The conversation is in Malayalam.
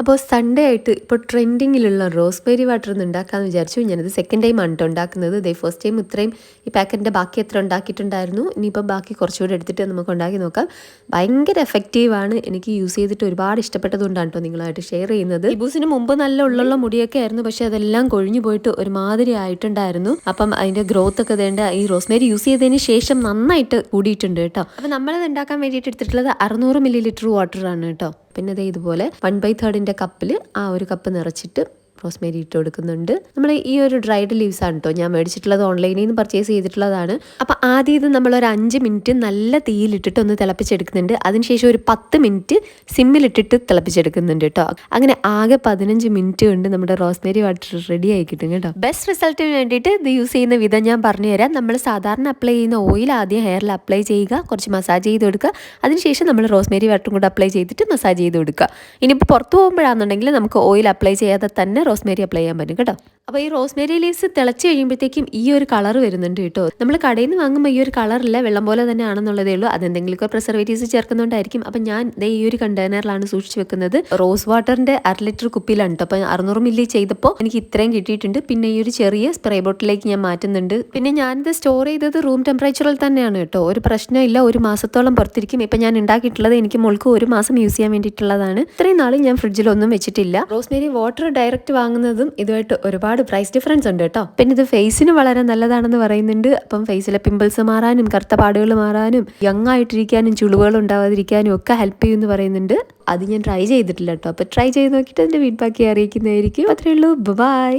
അപ്പോൾ സൺഡേ ആയിട്ട് ഇപ്പോൾ ട്രെൻഡിങ്ങിലുള്ള റോസ്ബെറി വാട്ടർ ഒന്ന് ഉണ്ടാക്കാമെന്ന് വിചാരിച്ചു. ഞാനത് സെക്കൻഡ് ടൈം ആണ് ഉണ്ടാക്കുന്നത്. ഇതേ ഫസ്റ്റ് ടൈം ഇത്രയും ഈ പാക്കറ്റിന്റെ ബാക്കി എത്ര ഉണ്ടാക്കിയിട്ടുണ്ടായിരുന്നു. ഇനിയിപ്പോൾ ബാക്കി കുറച്ചുകൂടെ എടുത്തിട്ട് നമുക്ക് ഉണ്ടാക്കി നോക്കാം. ഭയങ്കര എഫക്റ്റീവാണ് എനിക്ക് യൂസ് ചെയ്തിട്ട് ഒരുപാട് ഇഷ്ടപ്പെട്ടതുകൊണ്ടാണ് കേട്ടോ നിങ്ങളായിട്ട് ഷെയർ ചെയ്യുന്നത്. ഇബൂസിന് മുമ്പ് നല്ല ഉള്ളുള്ള മുടിയൊക്കെ ആയിരുന്നു. പക്ഷെ അതെല്ലാം കൊഴിഞ്ഞു പോയിട്ട് ഒരുമാതിരി ആയിട്ടുണ്ടായിരുന്നു. അപ്പം അതിന്റെ ഗ്രോത്ത് ഒക്കെ വേണ്ട ഈ റോസ്മേരി യൂസ് ചെയ്തതിന് ശേഷം നന്നായിട്ട് കൂടിയിട്ടുണ്ട് കേട്ടോ. അപ്പം നമ്മളത് ഉണ്ടാക്കാൻ വേണ്ടിയിട്ട് എടുത്തിട്ടുള്ളത് അറുന്നൂറ് മില്ലി ലിറ്റർ വാട്ടറാണ് കേട്ടോ. പിന്നെ ഇതേ ഇതുപോലെ വൺ ബൈ തേർഡിന്റെ കപ്പിൽ ആ ഒരു കപ്പ് നിറച്ചിട്ട് റോസ്മേരി ഇട്ട് കൊടുക്കുന്നുണ്ട്. നമ്മൾ ഈ ഒരു ഡ്രൈഡ് ലീവ്സ് ആണ് കേട്ടോ ഞാൻ മേടിച്ചിട്ടുള്ളത് ഓൺലൈനിൽ നിന്ന് പർച്ചേസ് ചെയ്തിട്ടുള്ളതാണ്. അപ്പോൾ ആദ്യം ഇത് നമ്മൾ ഒരു അഞ്ച് മിനിറ്റ് നല്ല തീയിലിട്ടിട്ട് ഒന്ന് തിളപ്പിച്ചെടുക്കുന്നുണ്ട്. അതിനുശേഷം ഒരു പത്ത് മിനിറ്റ് സിമ്മിലിട്ടിട്ട് തിളപ്പിച്ചെടുക്കുന്നുണ്ട് കേട്ടോ അങ്ങനെ ആകെ പതിനഞ്ച് മിനിറ്റ് കൊണ്ട് നമ്മുടെ റോസ്മേരി വാട്ടർ റെഡി ആയി കിട്ടും കേട്ടോ. ബെസ്റ്റ് റിസൾട്ടിന് വേണ്ടിയിട്ട് ഇത് യൂസ് ചെയ്യുന്ന വിധം ഞാൻ പറഞ്ഞു തരാം നമ്മൾ സാധാരണ അപ്ലൈ ചെയ്യുന്ന ഓയിൽ ആദ്യം ഹെയറിൽ അപ്ലൈ ചെയ്യുക. കുറച്ച് മസാജ് ചെയ്ത് കൊടുക്കുക. അതിനുശേഷം നമ്മൾ റോസ്മേരി വാട്ടറും കൂടെ അപ്ലൈ ചെയ്തിട്ട് മസാജ് ചെയ്ത് കൊടുക്കുക. ഇനിയിപ്പോൾ പുറത്ത് പോകുമ്പോഴാണെന്നുണ്ടെങ്കിൽ നമുക്ക് ഓയിൽ അപ്ലൈ ചെയ്യാതെ തന്നെ റോസ്മേരി അപ്ലൈ ചെയ്യാൻ പറ്റും കേട്ടോ. അപ്പോൾ ഈ റോസ്മേരി ലീവ്സ് തിളച്ച് കഴിയുമ്പോഴത്തേക്കും ഈ ഒരു കളർ വരുന്നുണ്ട് കേട്ടോ. നമ്മൾ കടയിൽ നിന്ന് വാങ്ങുമ്പോൾ ഈ ഒരു കളറില്ല വെള്ളം പോലെ തന്നെ ആണെന്നുള്ളതേ ഉള്ളൂ. അതെന്തെങ്കിലുമൊക്കെ പ്രിസർവേറ്റീവ്സ് ചേർക്കുന്നുണ്ടായിരിക്കും. അപ്പം ഞാൻ ഈ ഒരു കണ്ടെയ്നറിലാണ് സൂക്ഷിച്ച് വെക്കുന്നത്. റോസ് വാട്ടറിന്റെ അര ലിറ്റർ കുപ്പിയിലാണ് കേട്ടോ. അപ്പം അറുന്നൂറ് മില്ലി ചെയ്തപ്പോൾ എനിക്ക് ഇത്രയും കിട്ടിയിട്ടുണ്ട്. പിന്നെ ഈ ഒരു ചെറിയ സ്പ്രേ ബോട്ടിലേക്ക് ഞാൻ മാറ്റുന്നുണ്ട്. പിന്നെ ഞാനിത് സ്റ്റോർ ചെയ്തത് റൂം ടെമ്പറേച്ചറിൽ തന്നെയാണ് കേട്ടോ. ഒരു പ്രശ്നമില്ല ഒരു മാസത്തോളം പുറത്തിരിക്കും. ഇപ്പം ഞാൻ ഉണ്ടാക്കിയിട്ടുള്ളത് എനിക്ക് മുൾക്ക് ഒരു മാസം യൂസ് ചെയ്യാൻ വേണ്ടിയിട്ടുള്ളതാണ്. ഇത്രയും നാളും ഞാൻ ഫ്രിഡ്ജിലൊന്നും വെച്ചിട്ടില്ല. റോസ്മേരി വാട്ടർ ഡയറക്റ്റ് വാങ്ങുന്നതും ഇതുമായിട്ട് ഒരുപാട് പ്രൈസ് ഡിഫറൻസ് ഉണ്ട് കേട്ടോ. പിന്നെ ഇത് ഫേസിന് വളരെ നല്ലതാണെന്ന് പറയുന്നുണ്ട്. അപ്പം ഫേസിലെ പിമ്പിൾസ് മാറാനും കറുത്ത പാടുകൾ മാറാനും യങ് ആയിട്ടിരിക്കാനും ചുളിവുകൾ ഉണ്ടാവാതിരിക്കാനും ഒക്കെ ഹെൽപ്പ് ചെയ്യുമെന്ന് പറയുന്നുണ്ട്. അത് ഞാൻ ട്രൈ ചെയ്തിട്ടില്ല കേട്ടോ. അപ്പോൾ ട്രൈ ചെയ്ത് നോക്കിയിട്ട് അതിന്റെ ഫീഡ്ബാക്ക് അറിയിക്കുന്നതായിരിക്കും. അത്രയേ ഉള്ളൂ. ബൈ